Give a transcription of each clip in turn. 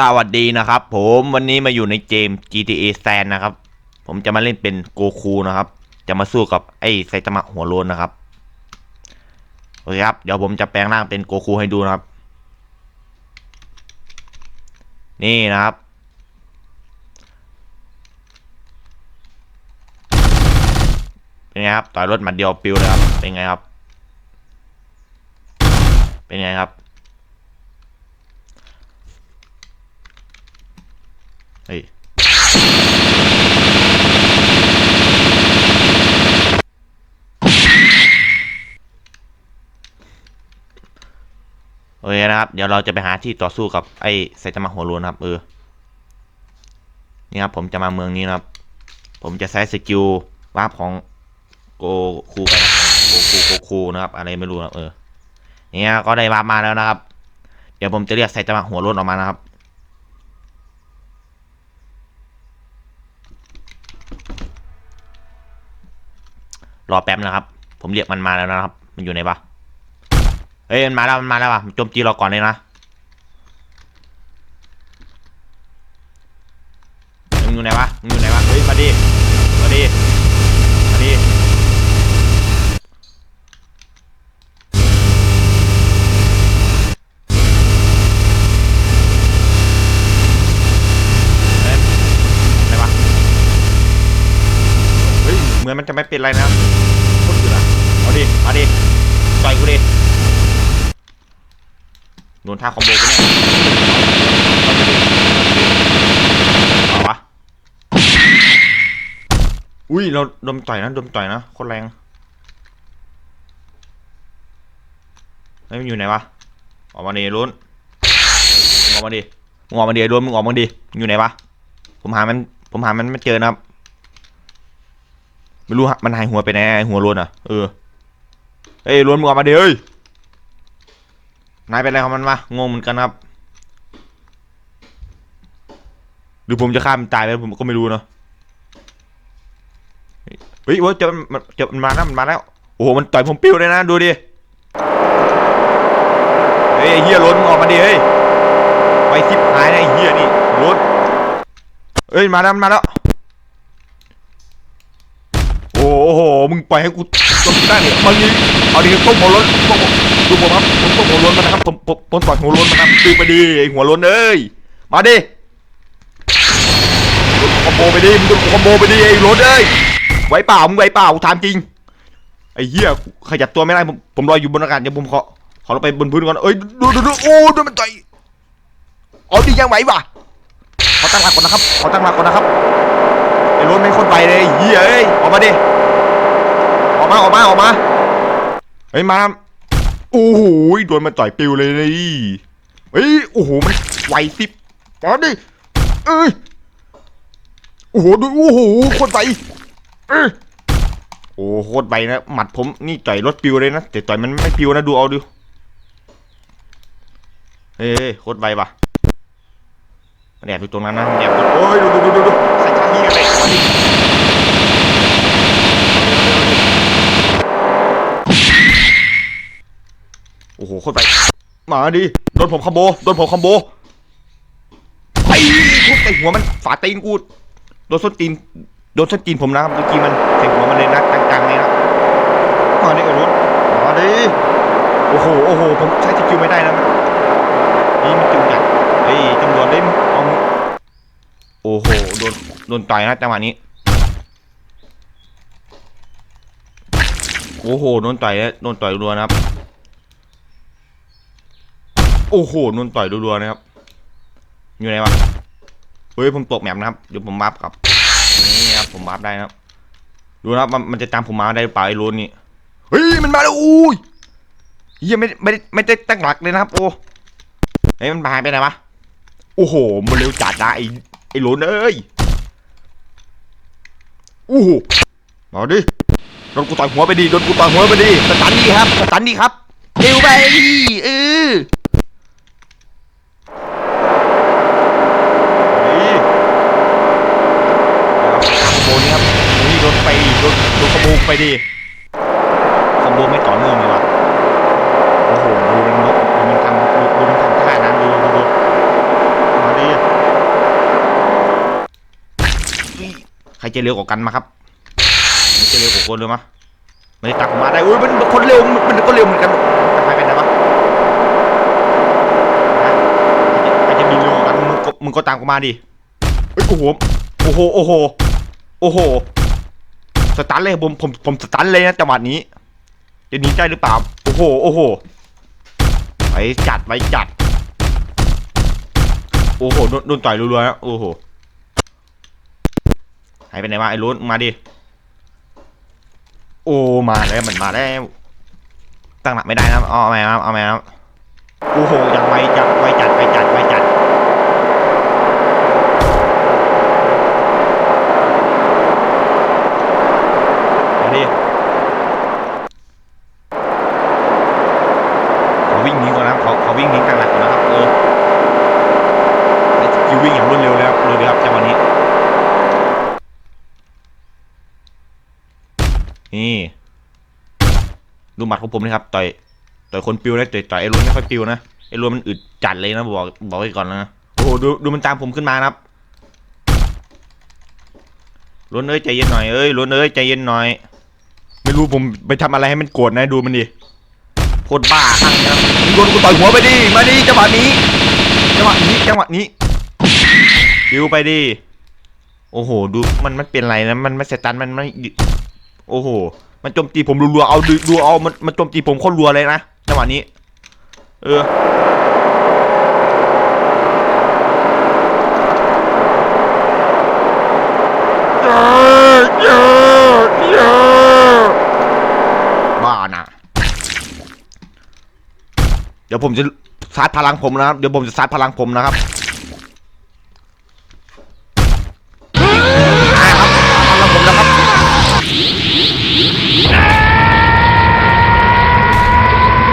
สวัสดีนะครับ ผมวันนี้มาอยู่ในเกม GTA San นะครับ ผมจะมาเล่นเป็นโกคูนะครับ จะมาสู้กับไอ้ไซตามะหัวโลนนะครับโอเคครับ เดี๋ยวผมจะแปลงร่างเป็นโกคูให้ดูนะครับ นี่นะครับ เป็นไงครับ ต่อยรถหมัดเดียวปิวเลยครับ เป็นไงครับ เป็นไงครับ อเคนะครับ เดี๋ยวเราจะไปหาที่ต่อสู้กับไอ้ไซตามะหัวโลนะครับ เออ นี่ครับผมจะมาเมืองนี้นะครับ ผมจะใช้สกิลวาร์ปของโกคูไปโกคูโกคูนะครับ อะไรไม่รู้นะเออ เนี่ยก็ได้วาร์ปมาแล้วนะครับ เดี๋ยวผมจะเรียกไซตามะหัวโลนออกมานะครับรอแป๊บนะครับ ผมเรียกมันมาแล้วนะครับ มันอยู่ไหนปะ เฮ้ยมันมาแล้วมันมาแล้วว่ะมันโจมตีเราก่อนเลยนะมึงอยู่ไหนวะมึงอยู่ไหนวะเฮ้ยมาดิมาดิมาดิเฮ้ยไหนวะเฮ้ยเหมือนมันจะไม่เป็นไรนะครับโคตรอยู่ละเอาดิมาดิต่อยกูดิ โดนท่าคอมโบกูเนี่ยเอาวะ อุ้ย เราโดนต่อยนะโดนต่อยนะโคตรแรงเฮ้มันอยู่ไหนวะ ออกมาดิลุ้นออกมาดิมึงออกมาดิลุ้นมึงออกมาดิอยู่ไหนวะ ผมหามัน ผมหามันไม่เจอนะครับ ไม่รู้ฮะมันหายหัวไปไหนหัวล้นอะ เออ เอ้ยล้นมึงออกมาดิเอ้ย นายเป็นอะไรของมันวะงงเหมือนกันครับ หรือผมจะฆ่ามันตายไปผมก็ไม่รู้เนาะเฮ้ยว้ยเจอมันเจอมันมาแล้วมันมาแล้ว โอ้โหมันต่อยผมปิ้วเลยนะดูดิเฮ้ยเฮียล้นออกมาดิเฮ้ยไปซิบหายนะไอ้เฮียนี่ล้นเอ้ยมาแล้วมาแล้ว โอ้โห มึงปล่อยให้กูจมได้เนี่ยมันนี่เอาดิต้มหัวร้นต้มดูผมครับผมต้มหัวร้นมันะครับผมผมผมต่อยหัวร้นมันะครับตีไปดีหัวร้นเอ้ย มาดิคอมโบไปดิมึงดูคอมโบไปดิไอ้ร้นเอ้ยไหวเปล่า มึงไหวเปล่าถามจริง ไอ้เหี้ย ขยับตัวไม่ได้ ผมผมลอยอยู่บนอากาศเดี๋ยวผมขอ ขอลงไปบนพื้นก่อน เอ้ย ดูดูดูโอ้ดูมันต่อยเอาดิยังไหววะขอตั้งหลักก่อนนะครับ ขอตั้งหลักก่อนนะครับ ไอ้รถไม่คนไปเลยเฮียเอ้ย ออกมาดิ ออกมาออกมาออกมาเฮ้ยมาโอ้โหโดนมันต่อยปิวเลยนี่เฮ้ยโอ้โหมันไหวสิบมาดิเอ้ยโอ้โหดูโอ้โหโคตรไปเอ้ยโอ้โหโคตรไปนะหมัดผมนี่ต่อยรถปิวเลยนะแต่ต่อยมันไม่ปิวนะดูเอาดูเฮ้ยโคตรไปปะมันแอบอยู่ตรงนั้นนะแอบโอ้ยดูดูดูดูใส่ชาฮีกันเลยมาดิ โอ้โหโคตรไปมาดิโดนผมคอมโบโดนผมคอมโบไปทุบใส่หัวมันฝาตีนกูโดนส้นตีนโดนส้นตีนผมนะครับเมื่อกี้มันใส่หัวมันเลยนะจังๆเลยนะมาดิไอ้รถมาดิโอ้โหโอ้โหผมใช้สกิลไม่ได้นะนี่มันจุกจัดเฮ้ยตำรวจเล่นเอามือโอ้โหโดนโดนต่อยนะจังหวะนี้โอ้โหโดนต่อยนะโดนต่อยรัวนะครับ โอ้โหโดนต่อยรัวๆนะครับ อยู่ไหนวะเฮ้ยผมตกแมปนะครับเดี๋ยวผมบัฟครับนี่ครับผมบัฟได้นะครับดูนะครับมันจะตามผมมาได้หรือเปล่าไอ้โรนนี่เฮ้ยมันมาแล้วอุ้ยเฮียไม่ไม่ไม่ได้ตั้งหลักเลยนะครับ โอ้เฮ้ยมันหายไปไหนวะโอ้โหมันเร็วจัดนะไอ้ไอ้โรนเอ้ยโอ้โหมาดิโดนกูต่อยหัวไปดิโดนกูต่อยหัวไปดิสตันดีครับสตันดีครับเร็วไปเออ นี่ตับโมนี่ครับนี่โดไปโดนโดนขโมไปดิขโมยไม่ต่อเนื่องเลยว่ะโอ้โหดูมันนกดูมันทำดูมันทำท่านั้นดูดูดูมาดิใครจะเร็วกว่ากันมาครับจะเร็วกว่าคนเลยมั้ยไม่ตักมาได้อุ้ยมันคนเร็วมันก็เร็วเหมือนกัน มึงก็ตามกูมาดิเอ้ยโอ้โหโอ้โหโอ้โหโอ้โหสตันเลยผมผมผมสตันเลยนะจังหวะนี้จะหนีได้หรือเปล่าโอ้โหโอ้โหไปจัดไปจัด โอ้โหโดนต่อยรัวๆนะโอ้โหหายไปไหนวะไอ้ลุ้นมาดิโอ้มาแล้วมันมาแล้วตั้งหลักไม่ได้นะเอาไหมครับเอาไหมครับโอ้โหยังไวจัดไวจัดไวจัดไว เขาเขาวิ่งหนีตั้งหลักก่อนนะครับเออคิววิ่งอย่างรวดเร็วแล้วเร็วเลยครับจังหวะนี้ นี่ดูหมัดของผมนะครับต่อยต่อยคนปิวนะต่อยต่อยไอ้รวนไม่ค่อยปิวนะไอ้รวนมันอึดจัดเลยนะบอกบอกไว้ก่อนนะโอ้โหดูดูมันตามผมขึ้นมานะครับรวนเอ้ยใจเย็นหน่อยเอ้ยรวนเอ้ยใจเย็นหน่อย ไม่รู้ผมไปทำอะไรให้มันโกรธนะดูมันดิโคตรบ้าข้างนี้นะมึง โดนกูต่อยหัวไปดิ มาดิจังหวะนี้ จังหวะนี้ จังหวะนี้ดิวไปดิ โอ้โห ดู มันมันเป็นไรนะ มันไม่สตัน มันไม่ โอ้โห มันโจมตีผมรัวๆ เอาดูดูเอา มันมันโจมตีผมโคตรรัวเลยนะ จังหวะนี้ เออ บ้านะ เดี๋ยวผมจะซัดพลังผมนะครับ เดี๋ยวผมจะซัดพลังผมนะครับพลังผมนะครับ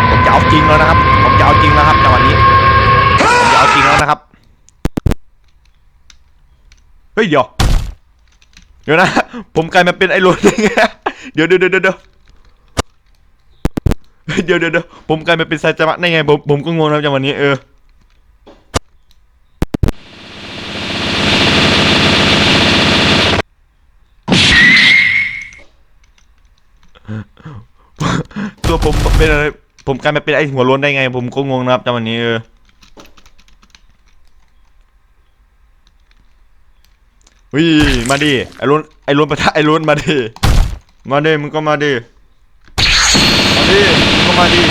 ผมจะเอาจริงแล้วนะครับ ผมจะเอาจริงแล้วครับจังหวะนี้ผมจะเอาจริงแล้วนะครับ เฮ้ยเดี๋ยว เดี๋ยวนะ ผมกลายมาเป็นไอ้โรนได้ไงเดี๋ยวเดี๋ยวเดี๋ยว เดี๋ยวเดี๋ยวผมกลายมาเป็นไซจามะได้ไงผมผมก็งงนะจังวะนี้เออตัวผมเป็นอะไรผมกลายมาเป็นไอ้หัวล้นได้ไง ผมก็งงนะครับจังวะนี้เออเฮ้ยมาดิไอ้ล้นไอ้ล้นปะทะไอ้ล้นมาดิมาดิมึงก็มาดิ มาดิ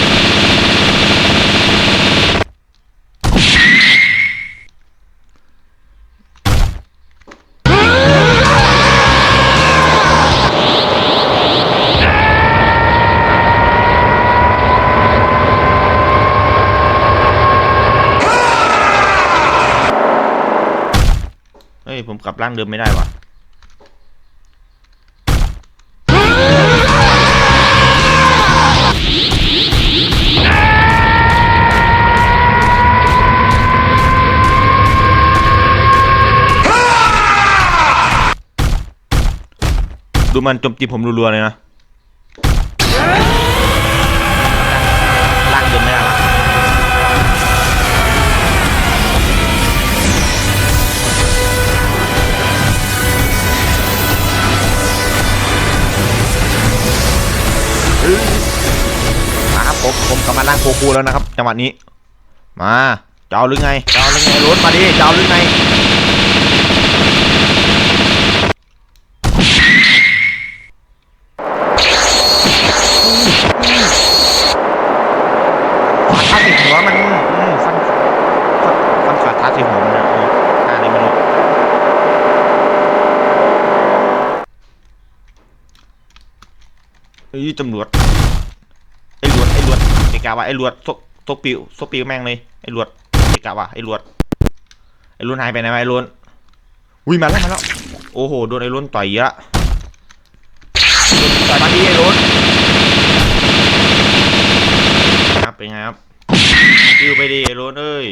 เฮ้ยผมกลับร่างเดิมไม่ได้ว่ะ มันโจมตีผมรัวๆเลยนะร่างเดิมไม่ได้ละมาครับผมผมกำลังล่างโคคูแล้วนะครับจังหวะนี้ มาจะเอาหรือไงจะเอาหรือไงรถมาดิจะเอาหรือไงฟันทัดสิหัวมันอืมฟันฟันฟันขาดทัดสิหัวมันนะเออท่าอะไรไม่รู้ เฮ้ยตำรวจไอ้ลวดไอ้ลวดไอ้กาวะไอ้ลวดซกซกปิวซกปิวแม่งเลยไอ้ลวดไอ้กาวะไอ้ลวดไอ้ลวนหายไปไหนวะไอ้ลวนอุ้ยมาแล้วมาแล้วโอ้โหโดนไอ้ลวนต่อยเยอะต่อยมาดิไอ้ลวนครับเป็นไงครับปิวไปดิไอ้ลวนเอ้ย